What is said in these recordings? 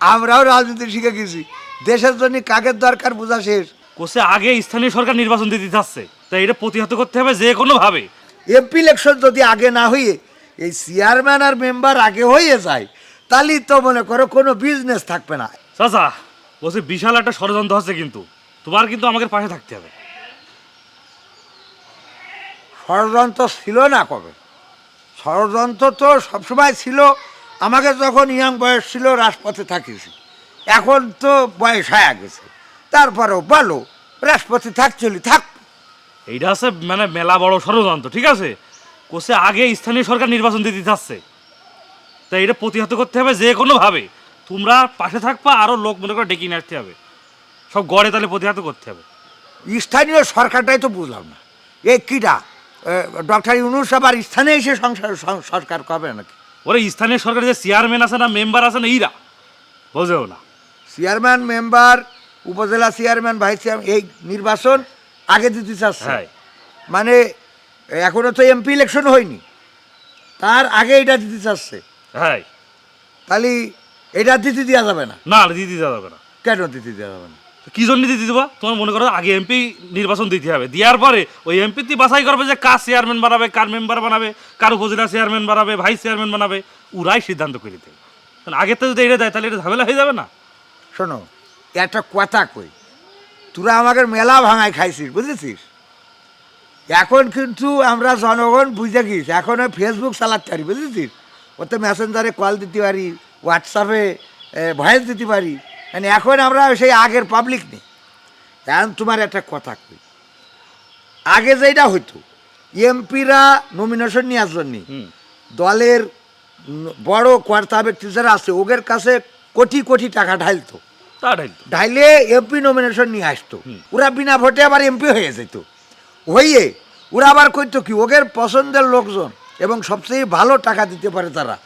আমরাও রাজনীতি শিখে গেছি। দেশের জন্য কাকের দরকার বোঝা শেষ। কোসে আগে স্থানীয় সরকার নির্বাচন দিতে যাচ্ছে তাই এটা প্রতিহত করতে হবে যে কোনো ভাবে। এমপি ইলেকশন যদি আগে না হয়ে এই চেয়ারম্যান আর মেম্বার আগে হয়ে যায় তাহলেই তো মনে করো কোনো বিজনেস থাকবে না। চাচা বলছি বিশাল একটা ষড়যন্ত্র হচ্ছে কিন্তু। তোমার কিন্তু আমাদের পাশে থাকতে হবে। ষড়যন্ত্র ছিল না কবে? ষড়যন্ত্র তো সবসময় ছিল। আমাকে যখন ইয়াং বয়স ছিল রাজপথে থাকিছি এখন তো বয়স হয়ে গেছে। তারপরেও বলো রাজপথে থাকছিলি থাক। এইটা আছে মানে মেলা বড় ষড়যন্ত্র ঠিক আছে? কোসে আগে স্থানীয় সরকার নির্বাচন দিতে যাচ্ছে তাই এটা প্রতিহত করতে হবে যে কোনো ভাবে। তোমরা পাশে থাকবা আরও লোক মনে করে ডেকে নিয়ে আসতে হবে। সব গড়ে তাহলে প্রতিহত করতে হবে। স্থানীয় সরকারটাই তো বুঝলাম না। এ কিটা ডক্টর ইউনুস আবার স্থানে এসে সংসার সরকার করবে নাকি? ওরে স্থানীয় সরকারের যে চেয়ারম্যান আছে না মেম্বার আছে না ইরা বোঝেও না। Chairman member upazila chairman vice chairman এই নির্বাচন আগে দিতে চাচ্ছে। হ্যাঁ। মানে এখনও তো এমপি ইলেকশন হয়নি। তার আগে এটা দিতে চাচ্ছে। হ্যাঁ। তাহলে এটা দিতে দেওয়া যাবে না? না দিতে দেওয়া যাবে না। কেন দিতে দেওয়া যাবে না? কি জন্য দিতে দেবা? তোমার মনে করো আগে এমপি নির্বাচন দিতে হবে। দেওয়ার পরে ওই এমপি তুই বাছাই করবে যে কার চেয়ারম্যান বানাবে, কার মেম্বার বানাবে, কার উপজেলা চেয়ারম্যান বানাবে ভাইস চেয়ারম্যান বানাবে, ওরাই সিদ্ধান্ত করে দেবে। কারণ আগের তো যদি এটা দেয়, তাহলে এটা ঝামেলা হয়ে যাবে না। শোনো, একটা কথা কই। তোরা আমাকে মেলা ভাঙায় খাইছিস, বুঝেছিস? এখন কিন্তু আমরা জনগণ বুঝে গিয়েছি, এখন ফেসবুক চালাতে পারি, বুঝেছিস? ওতে মেসেঞ্জারে কল দিতে পারি হোয়াটসঅ্যাপে ভয়েস দিতে পারি। মানে এখন আমরা সেই আগের পাবলিক নেই। এখন তোমার একটা কথা কই। আগে যেটা হইতো এমপিরা নমিনেশন নিয়ে জন্য হুম। দলের বড় কর্তা ব্যক্তি যারা আছে ওদের কাছে কোটি কোটি টাকা ঢালতো। ঢাইলে এমপি নমিনেশন নিয়ে আসতো। ওরা বিনা ভোটে আবার এমপি হয়ে যেত। হইয়ে ওরা আবার করতো কি ওদের পছন্দের লোকজন এবং সবচেয়ে ভালো টাকা দিতে পারে তারা।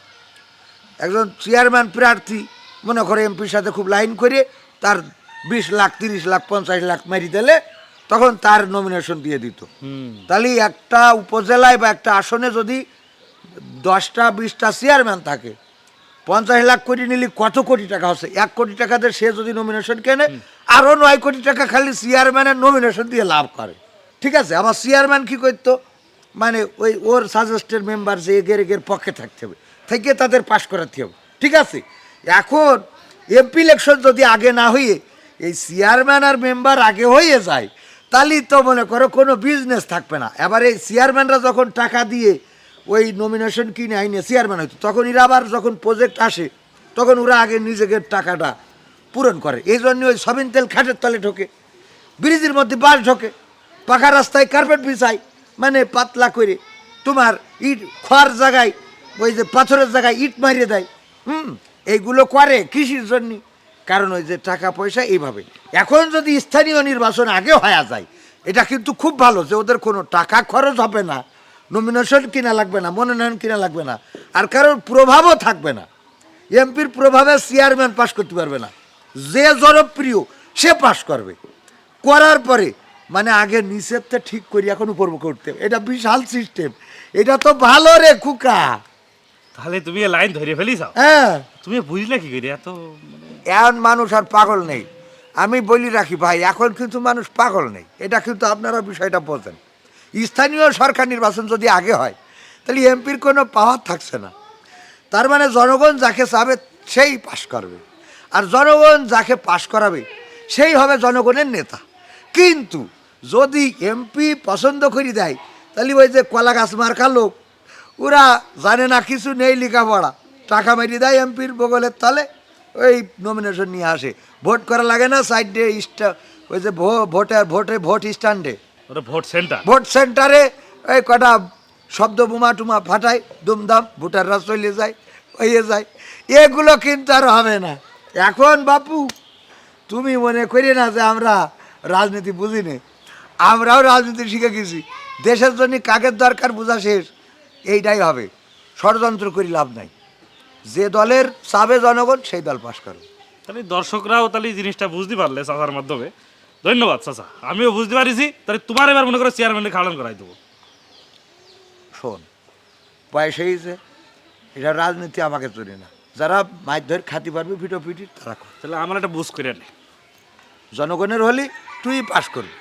একজন চেয়ারম্যান প্রার্থী মনে করে এমপির সাথে খুব লাইন করে তার বিশ লাখ তিরিশ লাখ পঞ্চাশ লাখ মারি দিলে তখন তার নমিনেশন দিয়ে দিত। তাহলে একটা উপজেলায় বা একটা আসনে যদি দশটা বিশটা চেয়ারম্যান থাকে পঞ্চাশ লাখ কোটি নিলে কত কোটি টাকা হচ্ছে? এক কোটি টাকাতে সে যদি নমিনেশন কেনে আরও নয় কোটি টাকা খালি চেয়ারম্যানের নমিনেশন দিয়ে লাভ করে। ঠিক আছে? আমার চেয়ারম্যান কি করতো? মানে ওই ওর সাজেস্টেড মেম্বার যে এগের এগের পক্ষে থাকতে হবে থেকে তাদের পাশ করাতে হবে। ঠিক আছে? এখন এমপি ইলেকশন যদি আগে না হয়ে, এই চেয়ারম্যান আর মেম্বার আগে হয়ে যায় তাহলেই তো মনে করো কোনো বিজনেস থাকবে না। এবার এই চেয়ারম্যানরা যখন টাকা দিয়ে ওই নমিনেশন কিনে আইনে চেয়ারম্যান হইতো, তখন এরা আবার যখন প্রজেক্ট আসে, তখন ওরা আগে নিজেদের টাকাটা পূরণ করে। এই জন্য ওই সবিন তেল খাটের তলে ঢোকে, ব্রিজের মধ্যে বাস ঢোকে, পাকা রাস্তায় কার্পেট বিছায় মানে পাতলা করে তোমার ইট খোয়ার জায়গায়, ওই যে পাথরের জায়গায় ইট মারিয়ে দেয়। হুম? এইগুলো করে কৃষির জন্য। কারণ ওই যে টাকা পয়সা এইভাবে। এখন যদি স্থানীয় নির্বাচন আগে হয়ে যায় এটা কিন্তু খুব ভালো যে ওদের কোনো টাকা খরচ হবে না নমিনেশন কিনা লাগবে না মনোনয়ন কিনা লাগবে না আর কারোর প্রভাবও থাকবে না। এমপির প্রভাবে চেয়ারম্যান পাশ করতে পারবে না। যে জনপ্রিয় সে পাশ করবে। করার পরে মানে আগে তো ঠিক করি এখন উপর করতে এটা বিশাল সিস্টেম এটা তো ভালো রে খুকা তাহলে তুমি লাইন ধরে ফেলিস হ্যাঁ। তুমি বুঝলে কি করে? এত এখন মানুষ আর পাগল নেই। আমি বলি রাখি ভাই, এখন কিন্তু মানুষ পাগল নেই। এটা কিন্তু আপনারা বিষয়টা বোঝেন। স্থানীয় সরকার নির্বাচন যদি আগে হয়, তাহলে এমপির কোনো পাওয়ার থাকছে না। তার মানে জনগণ যাকে চাবে সেই পাশ করবে। আর জনগণ যাকে পাশ করাবে, সেই হবে জনগণের নেতা। কিন্তু যদি এমপি পছন্দ করে দেয়, তাহলে ওই যে কলা গাছ মার্কা লোক, ওরা জানে না কিছু নেই লেখাপড়া। টাকা মেরিয়ে দেয় এমপির বগলের তলে ওই নমিনেশন নিয়ে আসে। ভোট করা লাগে না সাইডে স্টা ওই যে ভো- ভোটার ভোটে ভোট স্ট্যান্ডে। ওটা ভোট সেন্টার। ভোট সেন্টারে ওই কটা শব্দ বোমা টুমা ফাটায় দুমদাম ভোটাররা চলে যায় হয়ে যায়। এগুলো কিন্তু আর হবে না। এখন বাপু তুমি মনে করি না যে আমরা রাজনীতি বুঝি নে আমরাও রাজনীতি শিখে গেছি। দেশের জন্য কাকের দরকার বোঝা শেষ। এইটাই হবে। ষড়যন্ত্র করি লাভ নাই। যে দলের চাবে জনগণ সেই দল পাশ করবে তাহলে দর্শকরাও তাহলে এই জিনিসটা বুঝতে পারলে চাচার মাধ্যমে। ধন্যবাদ চাচা। আমিও বুঝতে পারিছি তাহলে তোমার এবার মনে করো চেয়ারম্যানের খাড়ান করাই দেবো। শোন বয়স হয়েছে এটা রাজনীতি আমাকে চলি না। যারা মাছ ধরে খাতে পারবে পিটো পিটি তারা কর। তাহলে আমার একটা বুঝ করে নে। জনগণের হলি তুই পাশ করবি।